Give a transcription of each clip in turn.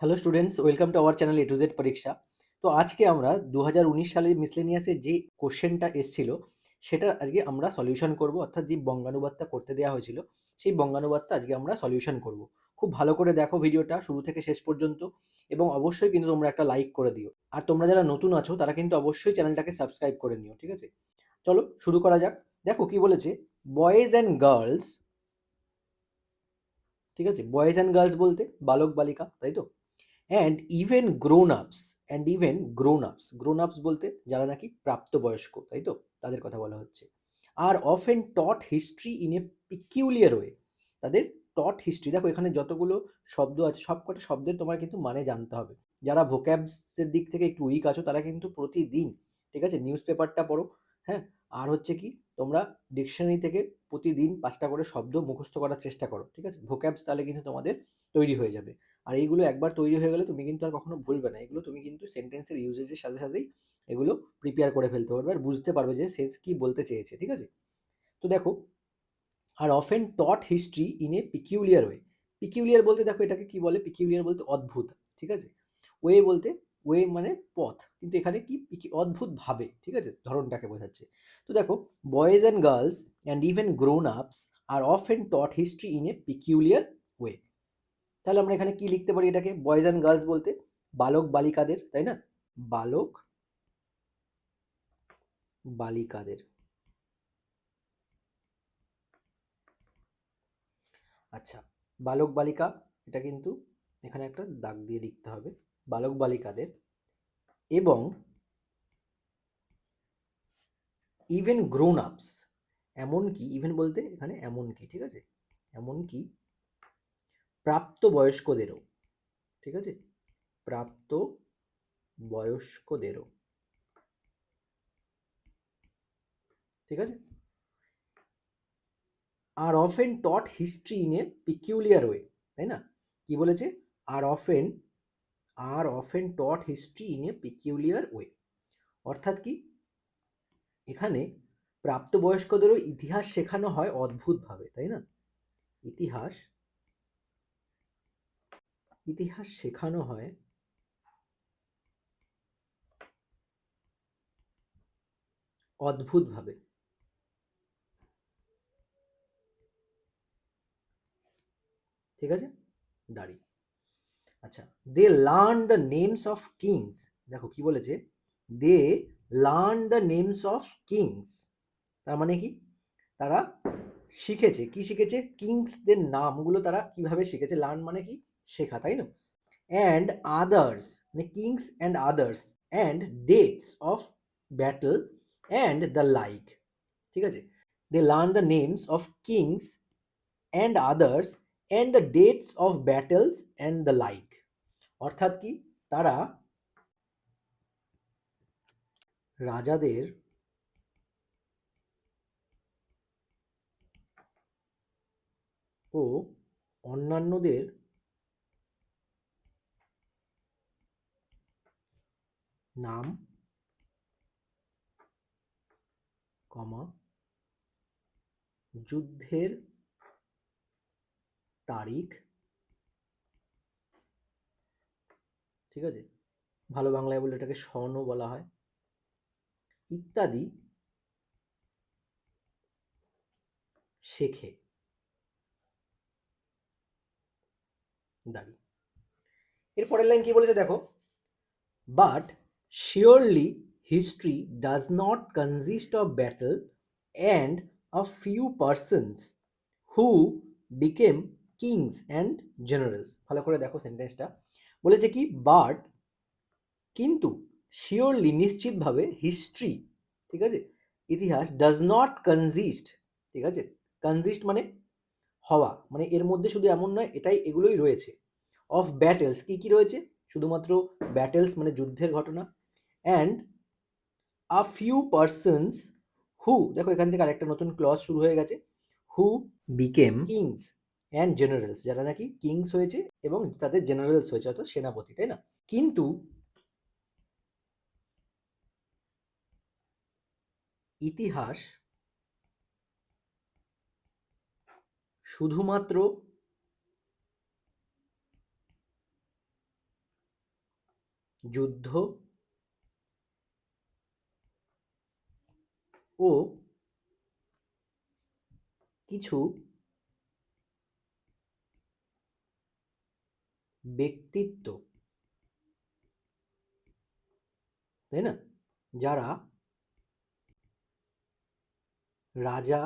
Hello students welcome to our channel A Z পরীক্ষা তো আজকে আমরা দু হাজার উনিশ সালে মিসলেনিয়াসে যে কোশ্চেনটা এসেছিল, সেটা আজকে আমরা সলিউশন করব, অর্থাৎ যে বঙ্গানুবাদটা করতে দেওয়া হয়েছিল, সেই বঙ্গানুবাদটা আজকে আমরা সলিউশন করব। খুব ভালো করে দেখো ভিডিওটা, শুরু থেকে শেষ পর্যন্ত, এবং অবশ্যই কিন্তু তোমরা একটা লাইক করে দিও। আর তোমরা যারা নতুন আছো, তারা কিন্তু অবশ্যই চ্যানেলটাকে সাবস্ক্রাইব করে নিও, ঠিক আছে? চলো, শুরু করা যাক। দেখো কি বলেছে বয়েজ অ্যান্ড গার্লস ঠিক আছে? বয়েজ অ্যান্ড গার্লস বলতে বালক বালিকা তাই তো? And even grown ups and even grown ups grown ups বলতে যারা নাকি প্রাপ্তবয়স্ক, তাই তো? তাদের কথা বলা হচ্ছে। Are often taught history in a peculiar way তাদের টট হিস্ট্রি দেখো এখানে যতগুলো শব্দ আছে সব কটা শব্দের তোমার কিন্তু মানে জানতে হবে। যারা ভোক্যাবসের দিক থেকে একটু উইক আছো, তারা কিন্তু প্রতিদিন, ঠিক আছে? নিউজ পেপারটা পড়ো হ্যাঁ? আর হচ্ছে কি, তোমরা ডিকশনারি থেকে প্রতিদিন পাঁচটা করে শব্দ মুখস্থ করার চেষ্টা করো, ঠিক আছে? ভোক্যাবস তাহলে কিন্তু তোমাদের তৈরি হয়ে যাবে। আর এইগুলো একবার তৈরি হয়ে গেলে তুমি কিন্তু আর কখনো ভুলবে না। এগুলো তুমি কিন্তু সেন্টেন্সের ইউজেজের সাথে সাথেই এগুলো প্রিপেয়ার করে ফেলতে পারবে আর বুঝতে পারবে যে সেন্স কী বলতে চেয়েছে, ঠিক আছে? তো দেখো, are often taught history in a peculiar way peculiar বলতে দেখো এটাকে কি বলে? পিকিউলিয়ার বলতে অদ্ভুত, ঠিক আছে? ওয়ে বলতে ওয়ে মানে পথ, কিন্তু এখানে কি অদ্ভুত ভাবে, ঠিক আছে? ধরনটাকে বোঝাচ্ছে। তো দেখো boys and girls and even grown ups are of and taught history in a peculiar way তাহলে আমরা এখানে কি লিখতে পারি এটাকে? বয়েজ অ্যান্ড গার্লস বলতে। বালক বালিকাদের, তাই না? বালক বালিকাদের। আচ্ছা বালক বালিকা, এটা কিন্তু এখানে একটা দাগ দিয়ে লিখতে হবে। বালক বালিকাদের। এবং ইভেন গ্রোন আপস এমনকি ইভেন বলতে এখানে এমনকি, ঠিক আছে? এমনকি প্রাপ্ত বয়স্কদেরও ঠিক আছে? প্রাপ্ত বয়স্কদেরও ঠিক আছে? Are often taught history in a peculiar way তাই না? কি বলেছে? Are often are often taught history in a peculiar way অর্থাৎ কি? এখানে প্রাপ্তবয়স্কদেরও ইতিহাস শেখানো হয় অদ্ভুতভাবে, তাই না? ইতিহাস ইতিহাস শেখানো হয়। অদ্ভুতভাবে। ঠিক আছে? দাঁড়ি। আচ্ছা they learn the names of kings দেখো কি বলেছে? They learn the names of kings তার মানে কি? তারা শিখেছে। কি শিখেছে? কিংসদের নামগুলো তারা কীভাবে শিখেছে? লার্ন মানে কি? শেখা, তাই না? অ্যান্ড আদার্স মানে kings and others and dates of battle and the like ঠিক আছে? They learn the names of kings and others and the dates of battles and the like অর্থাৎ কি? তারা রাজাদের ও অন্যান্যদের নাম, কমা, যুদ্ধের তারিখ, ঠিক আছে? ভালো বাংলায় বলে এটাকে স্বর্ণ বলা হয়। ইত্যাদি শেখে। দাঁড়ি এরপরের লাইন কি বলেছে দেখো? But surely history does not consist of battle and a few persons who became kings and generals ভালো করে দেখো সেন্টেন্সটা বলেছে কি বাট কিন্তু শিওরলি নিশ্চিতভাবে হিস্ট্রি ঠিক আছে? ইতিহাস ডাজ নট কনজিস্ট ঠিক আছে? কনজিস্ট মানে হওয়া মানে এর মধ্যে শুধু এমন নয়, এটাই এগুলোই রয়েছে। অফ ব্যাটেলস কী কী রয়েছে? শুধুমাত্র ব্যাটেলস মানে যুদ্ধের ঘটনা। And a few persons who দেখো এখান থেকে আরেকটা নতুন ক্লজ শুরু হয়ে গেছে who became kings and generals যারা নাকি কিংস হয়েছে এবং তাদের জেনারেলস হয়েছে, অর্থাৎ সেনাপতি, তাই না? কিন্তু ইতিহাস শুধুমাত্র যুদ্ধ ও কিছু ব্যক্তিত্ব তাই না? যারা রাজা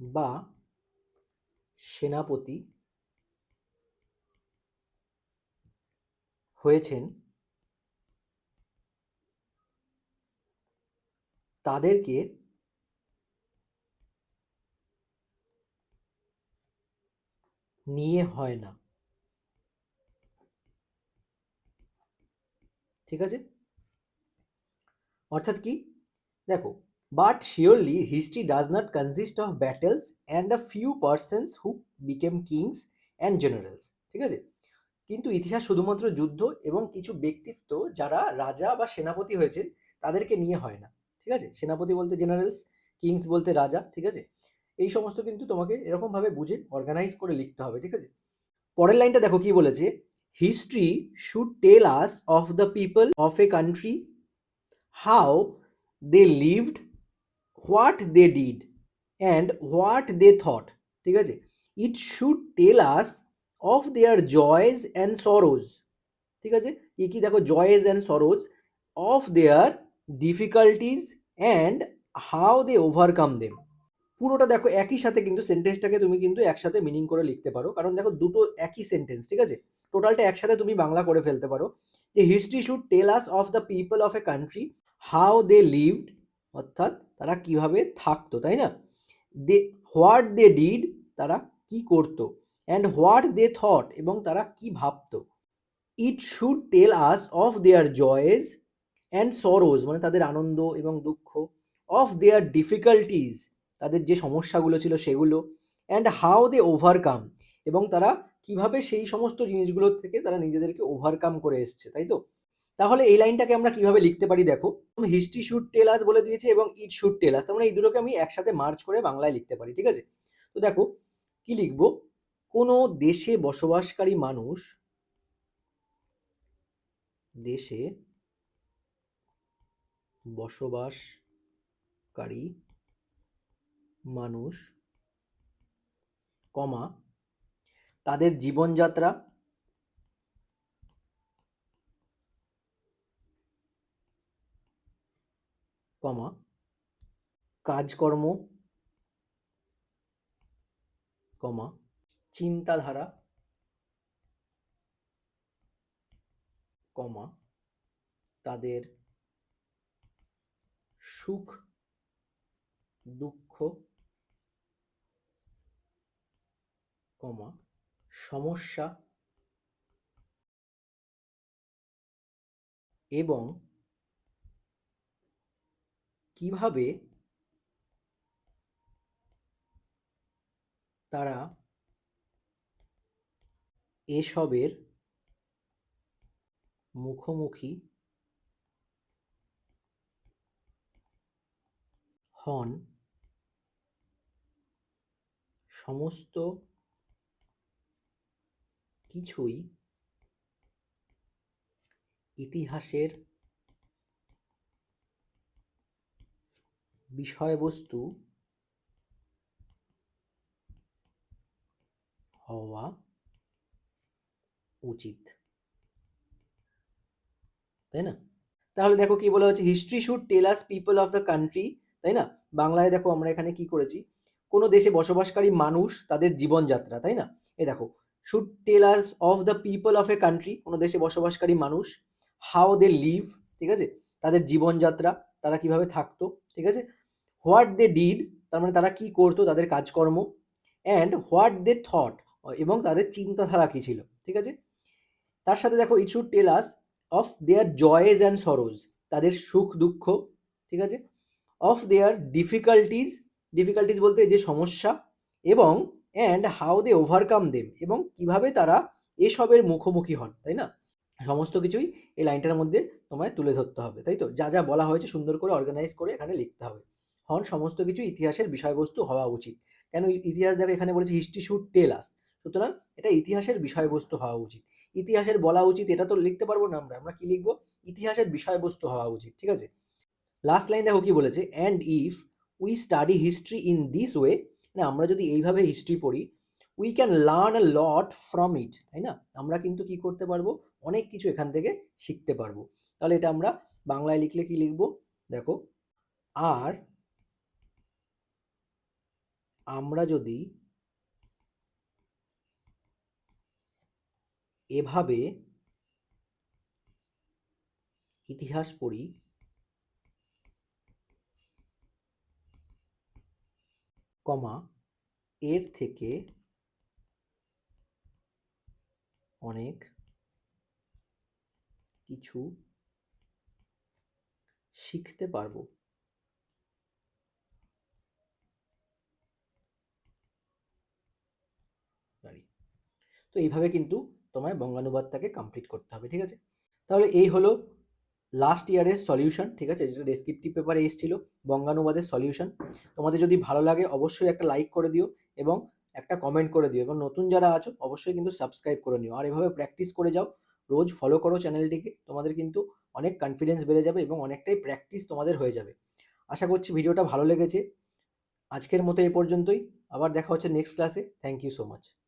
বা সেনাপতি হয়েছেন। তাদেরকে নিয়ে হয় না। ঠিক আছে? অর্থাৎ কি? দেখো but surely history does not consist of battles and a few persons who became kings and generals ঠিক আছে? কিন্তু ইতিহাস শুধুমাত্র যুদ্ধ এবং কিছু ব্যক্তিত্ব যারা রাজা বা সেনাপতি হয়েছেন, তাদেরকে নিয়ে হয় না। ঠিক আছে? সেনাপতি বলতে জেনারেলস কিংস বলতে রাজা, ঠিক আছে? এই সমস্ত কিন্তু তোমাকে এরকমভাবে বুঝে অর্গানাইজ করে লিখতে হবে, ঠিক আছে? পরের লাইনটা দেখো কি বলেছে? History should tell us of the people of a country how they lived what they did and what they thought ঠিক আছে? It should tell us of their joys and sorrows ঠিক আছে? কি কি দেখো? Joys and sorrows of their difficulties and how they overcome them পুরোটা দেখো একই সাথে কিন্তু সেন্টেন্সটাকে তুমি কিন্তু একসাথে মিনিং করে লিখতে পারো। কারণ দেখো দুটো একই সেন্টেন্স ঠিক আছে? টোটালটা একসাথে তুমি বাংলা করে ফেলতে পারো। যে history should tell us of the people of a country how they lived অর্থাৎ তারা কীভাবে থাকতো, তাই না? দে হোয়াট দে ডিড তারা কি করতো? অ্যান্ড হোয়াট দে থট এবং তারা কি ভাবতো? It should tell us of their joys and sorrows মানে তাদের আনন্দ এবং দুঃখ অফ দেয়ার ডিফিকাল্টিজ তাদের যে সমস্যাগুলো ছিল সেগুলো অ্যান্ড হাউ দে ওভারকাম এবং তারা কীভাবে সেই সমস্ত জিনিসগুলোর থেকে তারা নিজেদেরকে ওভারকাম করে এসছে, তাই তো? তাহলে এই লাইনটাকে আমরা কীভাবে লিখতে পারি দেখো? হিস্ট্রি শুড টেল আস বলে দিয়েছে এবং ইট শুড টেল আস তার মানে এই দুটোকে আমি একসাথে মার্চ করে বাংলায় লিখতে পারি, ঠিক আছে? তো দেখো, কি লিখব? কোনো দেশে বসবাসকারী মানুষ, দেশে বসবাসকারী মানুষ কমা তাদের জীবনযাত্রা কমা কাজকর্ম কমা চিন্তাধারা কমা তাদের সুখ দুঃখ কমা সমস্যা এবং কীভাবে তারা এসবের মুখোমুখি হন, সমস্ত কিছুই ইতিহাসের বিষয়বস্তু হওয়া উচিত। তাই না? তাহলে দেখো কি বলা হচ্ছে history should tell us people of the country তাই না? বাংলায় দেখো আমরা এখানে কি করেছি? কোনো দেশে বসবাসকারী মানুষ তাদের জীবনযাত্রা, তাই না? এই দেখো should tell us of the people of a country কোনো দেশে বসবাসকারী মানুষ হাউ দে লিভ ঠিক আছে? তাদের জীবনযাত্রা, তারা কীভাবে থাকতো, ঠিক আছে? হোয়াট দে ডিড তার মানে তারা কি করতো, তাদের কাজকর্ম অ্যান্ড হোয়াট দে থট এবং তাদের চিন্তাধারা কী ছিল, ঠিক আছে? তার সাথে দেখো it should tell us of their joys and sorrows তাদের সুখ দুঃখ ঠিক আছে? অফ দেয়ার ডিফিকাল্টিজ ডিফিকাল্টিজ বলতে যে সমস্যা এবং and how they overcome them এবং কীভাবে তারা এসবের মুখোমুখি হন, তাই না? সমস্ত কিছুই এই লাইনটার মধ্যে তোমায় তুলে ধরতে হবে, তাই তো? যা যা বলা হয়েছে সুন্দর করে অর্গানাইজ করে এখানে লিখতে হবে। হন, সমস্ত কিছু ইতিহাসের বিষয়বস্তু হওয়া উচিত। কেন ইতিহাস দেখো এখানে বলেছে হিস্ট্রি শুড টেল আস সুতরাং এটা ইতিহাসের বিষয়বস্তু হওয়া উচিত। ইতিহাসের বলা উচিত, এটা তো লিখতে পারব না আমরা আমরা কি লিখব? ইতিহাসের বিষয়বস্তু হওয়া উচিত, ঠিক আছে? লাস্ট লাইন দেখো কি বলেছে and if we study history in this way মানে আমরা যদি এইভাবে হিস্ট্রি পড়ি we can learn a lot from it তাই না? আমরা কিন্তু কি করতে পারব? অনেক কিছু এখান থেকে শিখতে পারব। তাহলে এটা আমরা বাংলায় লিখলে কি লিখব? দেখো, আর আমরা যদি এভাবে ইতিহাস পড়ি কমা এর থেকে অনেক কিছু শিখতে পারব। পারি তো এইভাবে কিন্তু তোমায় বঙ্গানুবাদটাকে কমপ্লিট করতে হবে, ঠিক আছে? তাহলে এই হলো লাস্ট ইয়ারের সলিউশন ঠিক আছে? যেটা ডেসক্রিপটিভ পেপারে এসেছিল, বঙ্গানুবাদের সলিউশন তোমাদের যদি ভালো লাগে, অবশ্যই একটা লাইক করে দিও এবং একটা কমেন্ট করে দিও। এবং নতুন যারা আছো, অবশ্যই কিন্তু সাবস্ক্রাইব করে নিও। আর এভাবে প্র্যাকটিস করে যাও, রোজ ফলো করো চ্যানেলটিকে তোমাদের কিন্তু অনেক কনফিডেন্স বেড়ে যাবে এবং অনেকটাই প্র্যাকটিস তোমাদের হয়ে যাবে। আশা করছি ভিডিওটা ভালো লেগেছে। আজকের মতো এই পর্যন্তই। আবার দেখা হচ্ছে নেক্সট ক্লাসে থ্যাংক ইউ সো মাচ